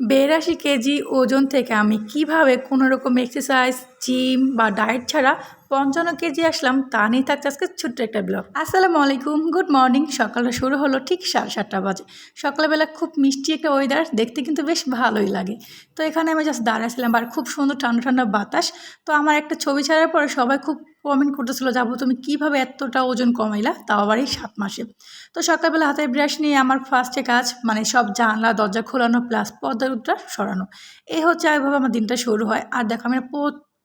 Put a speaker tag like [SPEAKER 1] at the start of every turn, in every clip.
[SPEAKER 1] বিরাশি কেজি ওজন থেকে আমি কীভাবে কোনো রকম এক্সারসাইজ জিম বা ডায়েট ছাড়া পঞ্চান্ন কেজি আসলাম তা নিয়ে থাকছে আজকে ছোট্ট একটা ব্লগ আসসালামু আলাইকুম গুড মর্নিং সকালটা শুরু হলো ঠিক সাড়ে সাতটা বাজে। সকালবেলা খুব মিষ্টি একটা ওয়েদার দেখতে কিন্তু বেশ ভালোই লাগে। তো এখানে আমি জাস্ট দাঁড়াছিলাম আর খুব সুন্দর ঠান্ডা ঠান্ডা বাতাস। তো আমার একটা ছবি ছাড়ার পরে সবাই খুব কমেন্ট করতেছিল যাব তুমি কীভাবে এতটা ওজন কমাইলা? তাও আবার এই সাত মাসে। তো সকালবেলা হাতে ব্রাশ নিয়ে আমার ফার্স্টে কাজ মানে সব জানলা, দরজা খোলানো প্লাস পদ্মা সরানো। এই হচ্ছে এইভাবে আমার দিনটা শুরু হয়। আর দেখো, আমি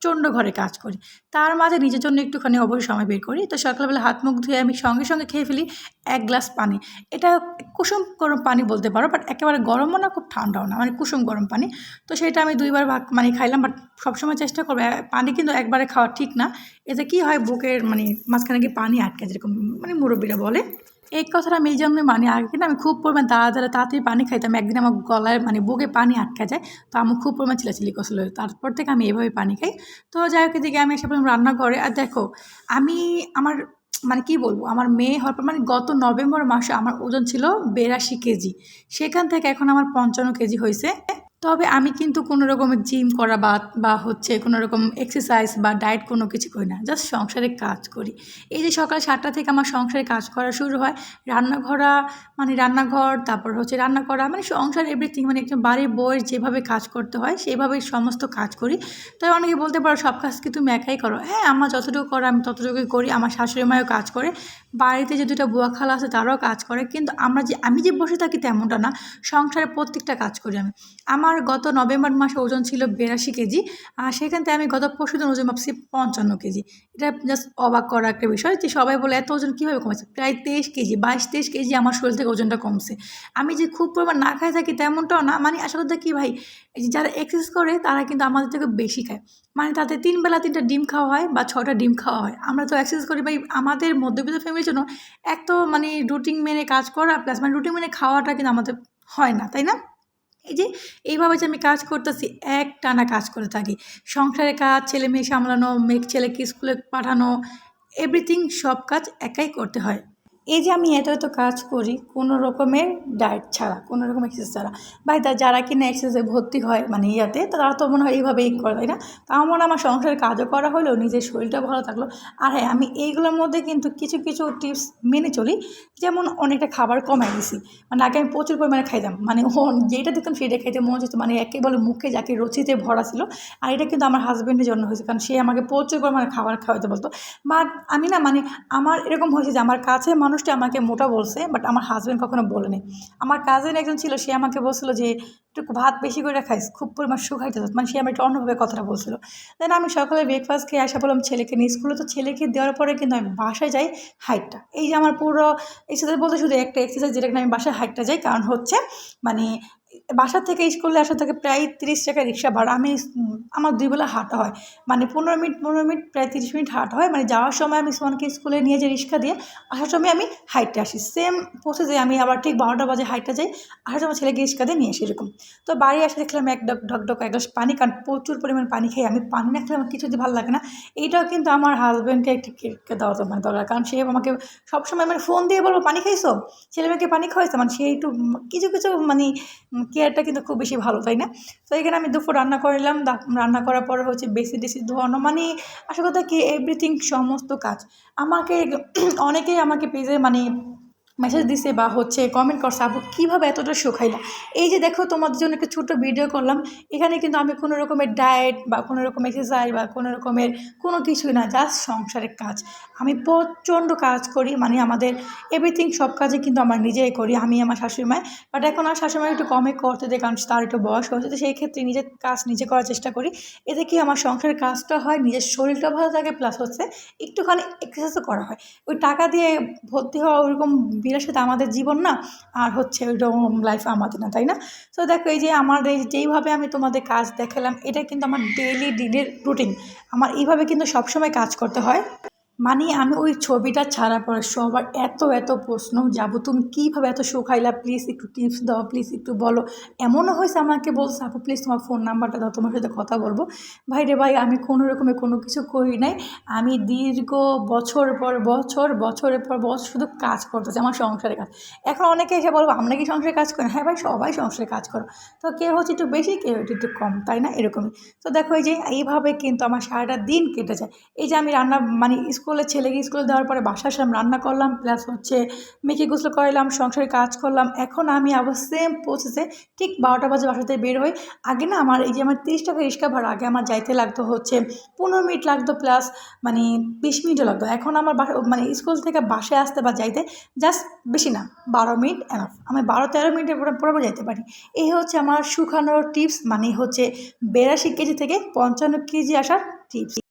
[SPEAKER 1] প্রচণ্ড ঘরে কাজ করি। তার মাঝে নিজের জন্য একটুখানি অবশ্যই সময় বের করি। তো সকালবেলা হাত মুখ ধুয়ে আমি সঙ্গে সঙ্গে খেয়ে ফেলি এক গ্লাস পানি। এটা কুসুম গরম পানি বলতে পারো বাট একেবারে গরমও না, খুব ঠান্ডাও না মানে কুসুম গরম পানি। তো সেটা আমি দুইবার ভাগ মানে খাইলাম বাট সবসময় চেষ্টা করব। পানি কিন্তু একবারে খাওয়া ঠিক না। এতে কি হয়, বুকের মানে মাঝখানে গিয়ে পানি আটকে যেরকম মানে মুরব্বীরা বলে। এই কথাটা আমি এই জন্য মানে আগে কিন্তু আমি খুব পরিমাণ তাড়াতাড়ি তাড়াতাড়ি পানি খাইতাম। একদিন আমার গলায় মানে বুকে পানি আটকে যায়, তো আমি খুব পরিমাণ চিলাচিলি করছিল। তারপর থেকে আমি এভাবে পানি খাই। তো যাই হোক, এদিকে আমি এসে পড়লাম রান্নাঘরে। আর দেখো, আমি আমার মানে কি বলব, আমার মেয়ে হওয়ার পর মানে গত নভেম্বর মাসে আমার ওজন ছিল বিরাশি কেজি। সেখান থেকে এখন আমার পঞ্চান্ন কেজি হয়েছে তবে আমি কিন্তু কোনো রকমের জিম করা বা বা হচ্ছে কোনো রকম এক্সারসাইজ বা ডায়েট কোনো কিছু করি না জাস্ট সংসারে কাজ করি। এই যে সকাল সাতটা থেকে আমার সংসারে কাজ করা শুরু হয়, রান্নাঘরা মানে রান্নাঘর, তারপর হচ্ছে রান্না করা মানে সংসার এভরিথিং মানে একজন বাড়ির বউয়ের যেভাবে কাজ করতে হয় সেইভাবেই সমস্ত কাজ করি। তাই অনেকে বলতে পারো, সব কাজ কি তুমি একাই করো? হ্যাঁ আমার যতটুকু করো, আমি ততটুকুই করি, আমার শাশুড়ি মায়ও কাজ করে। বাড়িতে যে দুটো বুয়া খালা আছে, তারাও কাজ করে। কিন্তু আমরা যে, আমি যে বসে থাকি তেমনটা না, সংসারে প্রত্যেকটা কাজ করি আমি। আমার গত নভেম্বর মাসে ওজন ছিল বিরাশি কেজি, আর সেখান থেকে আমি গত পরশু দিন ওজন ভাবছি পঞ্চান্ন কেজি। এটা জাস্ট অবাক করা একটা বিষয় যে সবাই বলে এত ওজন কীভাবে কমেছে? প্রায় তেইশ কেজি, বাইশ তেইশ কেজি আমার শরীর থেকে ওজনটা কমছে। আমি যে খুব পরিমাণ না খাই থাকি তেমনটাও না মানে আসলে কথা কী ভাই? যারা এক্সারসাইজ করে, তারা কিন্তু আমাদের থেকে বেশি খায়। মানে তাতে তিন বেলা তিনটা ডিম খাওয়া হয় বা ছটা ডিম খাওয়া হয়। আমরা তো এক্সারসাইজ করি ভাই, আমাদের মধ্যবিত্ত ফ্যামিলির জন্য এক তো মানে রুটিন মেনে কাজ করা প্লাস মানে রুটিন মেনে খাওয়াটা কিন্তু আমাদের হয় না, তাই না? এই যে, এইভাবে যে আমি কাজ করতেছি এক টানা কাজ করে থাকি। সংসারের কাজ ছেলে মেয়ে সামলানো, মেয়ে, ছেলেকে স্কুলে পাঠানো এভরিথিং সব কাজ একাই করতে হয়। এই যে আমি এত এত কাজ করি, কোনো রকমের ডায়েট ছাড়া, কোনো রকম এক্সারসাইজ ছাড়া। ভাই, তা যারা কিনা এক্সারসাইজে ভর্তি হয় মানে ইয়াতে, তারা তো মনে হয় এইভাবেই করে, তাই না? তা আমার আমার সংসারের কাজও করা হলো, নিজের শরীরটা ভালো থাকল। আর হ্যাঁ আমি এইগুলোর মধ্যে কিন্তু কিছু কিছু টিপস মেনে চলি। যেমন অনেকটা খাবার কমাই দিছি। মানে আগে আমি প্রচুর পরিমাণে খাইতাম। মানে যেটা দেখতাম সেটা খাইতে মনে হচ্ছে মানে একেবারে মুখে যাকে রচিতে ভরা ছিল। আর এটা কিন্তু আমার হাজব্যান্ডের জন্য হয়েছে, কারণ সে আমাকে প্রচুর পরিমাণে খাবার খাওয়াতে বলতো। বাট আমি না মানে আমার এরকম হয়েছে যে আমার কাছে মানুষটা আমাকে মোটা বলছে বাট আমার হাজব্যান্ড কখনো বলেনি। আমার কাজিন একজন ছিল, সে আমাকে বলছিল যে, একটু ভাত বেশি করে খাইস, খুব পরিমাণ শুকাইতে মানে সে আমার একটু অন্যভাবে কথাটা বলছিল। দেন আমি সকালে ব্রেকফাস্ট খেয়ে আসা বললাম ছেলেকে নিয়ে স্কুলে। তো ছেলেকে দেওয়ার পরে কিন্তু আমি বাসায় যাই হাইটটা এই যে আমার পুরো এক্সারসাইজ বলতে শুধু একটা এক্সারসাইজ যেটা আমি বাসায় হাইটটা যাই, কারণ হচ্ছে মানে বাসা থেকে স্কুলে আসা থেকে প্রায় তিরিশ টাকা রিক্সা ভাড়া। আমি আমার দুই বেলা হাঁটা হয়। মানে পনেরো মিনিট পনেরো মিনিট, প্রায় তিরিশ মিনিট হাঁটা হয়। মানে যাওয়ার সময় আমি সোমানকে স্কুলে নিয়ে যাই রিক্সা দিয়ে, আসার সময় আমি হাইটে আসি। সেম প্রসেসে আমি আবার ঠিক বারোটা বাজে হাইটে যাই, আসার সময় ছেলেকে রিক্সা দিয়ে নিয়ে আসি এরকম। তো বাড়ি আসে দেখলাম এক ডক ঢক ঢক, এক গ্লাস পানি, কারণ প্রচুর পরিমাণ পানি খাই। আমি পানি না খেলে আমার কিছুতে ভালো লাগে না, এইটাও কিন্তু আমার হাজব্যান্ডকে একটু কেটে দেওয়া মানে দরকার। কারণ সে আমাকে সবসময় মানে ফোন দিয়ে বলব, পানি খাইছো? ছেলে মেয়েকে পানি খাওয়াইছো? মানে সে একটু কিছু কিছু মানে কেয়ারটা কিন্তু খুব বেশি ভালো, তাই না? তো এখানে আমি দুপুর রান্না করলাম রান্না করার পর হচ্ছে বেশি বেশি ধোয়ানো মানে আসল কথা কি এভরিথিং সমস্ত কাজ। আমাকে অনেকেই আমাকে পেজে মানে মেসেজ দিছে বা হচ্ছে কমেন্ট করছে, আপু, কীভাবে এতটা শুকাইলা? এই যে দেখো, তোমাদের জন্য একটা ছোট্ট ভিডিও করলাম। এখানে কিন্তু আমি কোনো রকমের ডায়েট বা কোনো রকম এক্সারসাইজ বা কোনো রকমের কোনো কিছুই না জাস্ট সংসারের কাজ। আমি প্রচণ্ড কাজ করি মানে আমাদের এভরিথিং সব কাজে কিন্তু আমার নিজেই করি, আমি, আমার শাশুড়ি মায় বাট এখন আর শাশুড়ি মায়ের একটু কমে করতে দেয় কারণ তার একটু বয়স হয়েছে, তো সেই ক্ষেত্রে নিজের কাজ নিজে করার চেষ্টা করি। এতে কি আমার সংসারের কাজটা হয়, নিজের শরীরটা ভালো থাকে প্লাস হচ্ছে একটুখানি এক্সারসাইজও করা হয়। ওই টাকা দিয়ে ভর্তি হওয়া ওরকম বিলাসিতা আমাদের জীবন না আর হচ্ছে ওইরকম লাইফ আমাদের না, তাই না? তো দেখো এই যে আমার এই যেইভাবে আমি তোমাদের কাজ দেখালাম, এটা কিন্তু আমার ডেইলি ডিলের রুটিন আমার এইভাবে কিন্তু সবসময় কাজ করতে হয়। মানে আমি ওই ছবিটা ছাড়ার পরে সবার এত এত প্রশ্ন, যাব তুমি কীভাবে এত শুকাইলা প্লিজ একটু টিপস দাও, প্লিজ একটু বলো। এমনও হয়েছে আমাকে বলছে, আপু, প্লিজ তোমার ফোন নাম্বারটা দাও, তোমার সাথে কথা বলব। ভাই রে ভাই, আমি কোনো রকমের কোনো কিছু করি নাই। আমি দীর্ঘ বছর পর বছর, বছরের পর বছর শুধু কাজ করতেছি, আমার সংসারের কাজ। এখন অনেকে এসে বলব, আমরা কি সংসারে কাজ করি? হ্যাঁ ভাই, সবাই সংসারে কাজ করো। তো কেউ হচ্ছে একটু বেশি, কেউ একটু কম, তাই না? এরকমই। তো দেখো এই যে, এইভাবে কিন্তু আমার সারাটা দিন কেটে যায়। এই যে আমি রান্না মানে স্কুলে ছেলেকে স্কুলে দেওয়ার পরে বাসা আসলাম রান্না করলাম প্লাস হচ্ছে মেয়েকে গোসল করাইলাম সংসারে কাজ করলাম এখন আমি আবার সেম প্রসেসে ঠিক বারোটা বাজে বাসাতে বের হই। আগে না আমার এই যে আমার তিরিশ টাকা রিক্সা ভাড়া, আগে আমার যাইতে লাগতো হচ্ছে পনেরো মিনিট লাগতো প্লাস মানে বিশ মিনিটও লাগতো। এখন আমার মানে স্কুল থেকে বাসায় আসতে বা যাইতে জাস্ট বেশি না, বারো মিনিট এনাফ আমি বারো তেরো মিনিটের পুরো যাইতে পারি। এই হচ্ছে আমার শুকানোর টিপস মানে হচ্ছে বিরাশি কেজি থেকে পঞ্চান্ন কেজি আসার টিপস